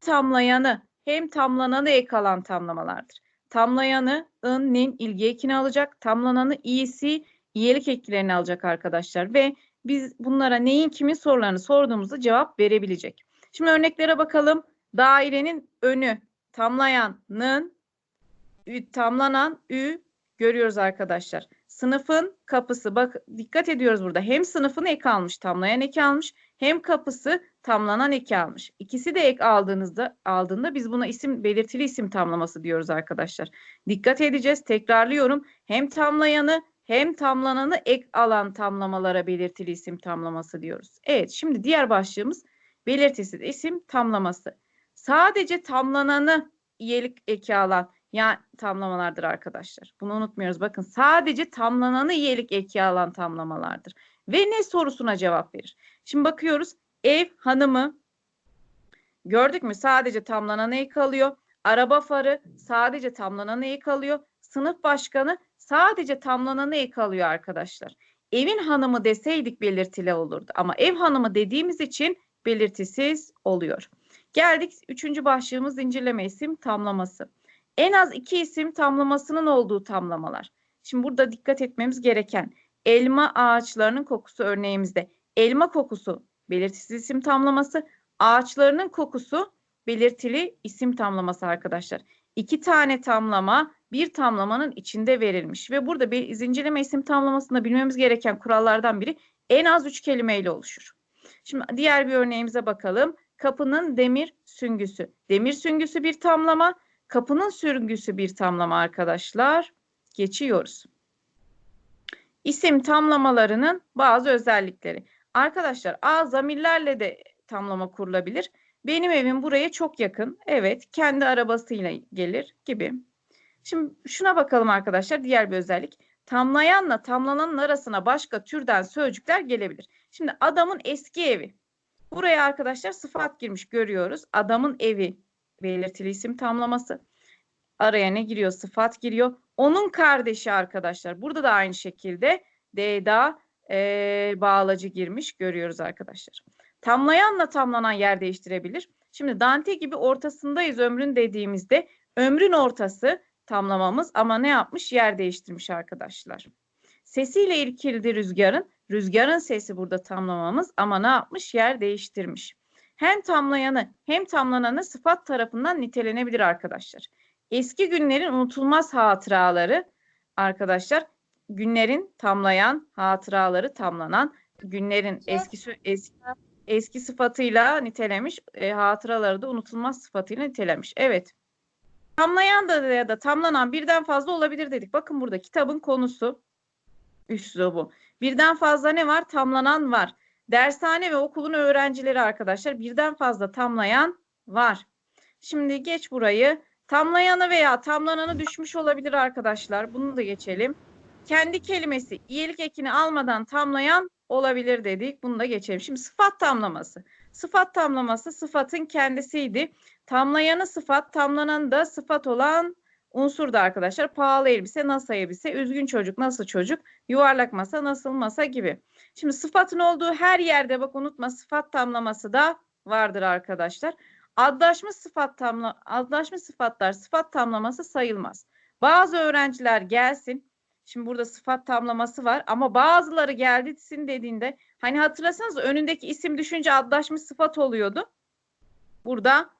tamlayanı hem tamlananı ek alan tamlamalardır. Tamlayanı ın, nin, ilgi ekini alacak. Tamlananı i'si, iyelik eklerini alacak arkadaşlar. Ve biz bunlara neyin kimin sorularını sorduğumuzda cevap verebilecek. Şimdi örneklere bakalım. Dairenin önü tamlayanın, ü, tamlanan ü görüyoruz arkadaşlar. Sınıfın kapısı bak dikkat ediyoruz burada. Hem sınıfını ek almış, tamlayan ek almış, hem kapısı tamlanan eki almış. İkisi de ek aldığınızda aldığında biz buna isim belirtili isim tamlaması diyoruz arkadaşlar. Dikkat edeceğiz. Tekrarlıyorum. Hem tamlayanı hem tamlananı ek alan tamlamalara belirtili isim tamlaması diyoruz. Evet, şimdi diğer başlığımız belirtisiz isim tamlaması. Sadece tamlananı iyelik eki alan yani tamlamalardır arkadaşlar. Bunu unutmuyoruz. Bakın sadece tamlananı iyelik eki alan tamlamalardır. Ve ne sorusuna cevap verir. Şimdi bakıyoruz. Ev hanımı gördük mü? Sadece tamlananı ek alıyor. Araba farı sadece tamlananı ek alıyor. Sınıf başkanı sadece tamlananı ek alıyor arkadaşlar. Evin hanımı deseydik belirtili olurdu. Ama ev hanımı dediğimiz için belirtisiz oluyor. Geldik üçüncü başlığımız zincirleme isim tamlaması. En az iki isim tamlamasının olduğu tamlamalar. Şimdi burada dikkat etmemiz gereken elma ağaçlarının kokusu örneğimizde. Elma kokusu belirtisiz isim tamlaması. Ağaçlarının kokusu belirtili isim tamlaması arkadaşlar. İki tane tamlama bir tamlamanın içinde verilmiş ve burada bir zincirleme isim tamlamasında bilmemiz gereken kurallardan biri en az üç kelimeyle oluşur. Şimdi diğer bir örneğimize bakalım. Kapının demir süngüsü. Demir süngüsü bir tamlama. Kapının sürgüsü bir tamlama arkadaşlar. Geçiyoruz. İsim tamlamalarının bazı özellikleri. Arkadaşlar a zamirlerle de tamlama kurulabilir. Benim evim buraya çok yakın. Evet, kendi arabasıyla gelir gibi. Şimdi şuna bakalım arkadaşlar diğer bir özellik. Tamlayanla tamlananın arasına başka türden sözcükler gelebilir. Şimdi adamın eski evi. Buraya arkadaşlar sıfat girmiş görüyoruz. Adamın evi belirtili isim tamlaması. Araya ne giriyor? Sıfat giriyor. Onun kardeşi arkadaşlar. Burada da aynı şekilde D'da e, bağlacı girmiş görüyoruz arkadaşlar. Tamlayanla tamlanan yer değiştirebilir. Şimdi Dante gibi ortasındayız ömrün dediğimizde ömrün ortası tamlamamız ama ne yapmış? Yer değiştirmiş arkadaşlar. Sesiyle ilgili rüzgarın, rüzgarın sesi burada tamlamamız ama ne yapmış? Yer değiştirmiş. Hem tamlayanı hem tamlananı sıfat tarafından nitelenebilir arkadaşlar. Eski günlerin unutulmaz hatıraları arkadaşlar günlerin tamlayan hatıraları tamlanan günlerin eski eski, eski sıfatıyla nitelemiş e, hatıraları da unutulmaz sıfatıyla nitelemiş. Evet. Tamlayan da ya da tamlanan birden fazla olabilir dedik. Bakın burada kitabın konusu üslubu. Birden fazla ne var? Tamlanan var. Dershane ve okulun öğrencileri arkadaşlar birden fazla tamlayan var. Şimdi geç burayı. Tamlayanı veya tamlananı düşmüş olabilir arkadaşlar. Bunu da geçelim. Kendi kelimesi iyilik ekini almadan tamlayan olabilir dedik. Bunu da geçelim. Şimdi sıfat tamlaması. Sıfat tamlaması sıfatın kendisiydi. Tamlayanı sıfat, tamlanan da sıfat olan unsurdu arkadaşlar. Pahalı elbise, nasıl elbise, üzgün çocuk, nasıl çocuk, yuvarlak masa, nasıl masa gibi. Şimdi sıfatın olduğu her yerde bak unutma sıfat tamlaması da vardır arkadaşlar. Adlaşmış sıfat tamla adlaşmış sıfatlar sıfat tamlaması sayılmaz. Bazı öğrenciler gelsin. Şimdi burada sıfat tamlaması var ama bazıları geldisin dediğinde hani hatırlasanız önündeki isim düşünce adlaşmış sıfat oluyordu. Burada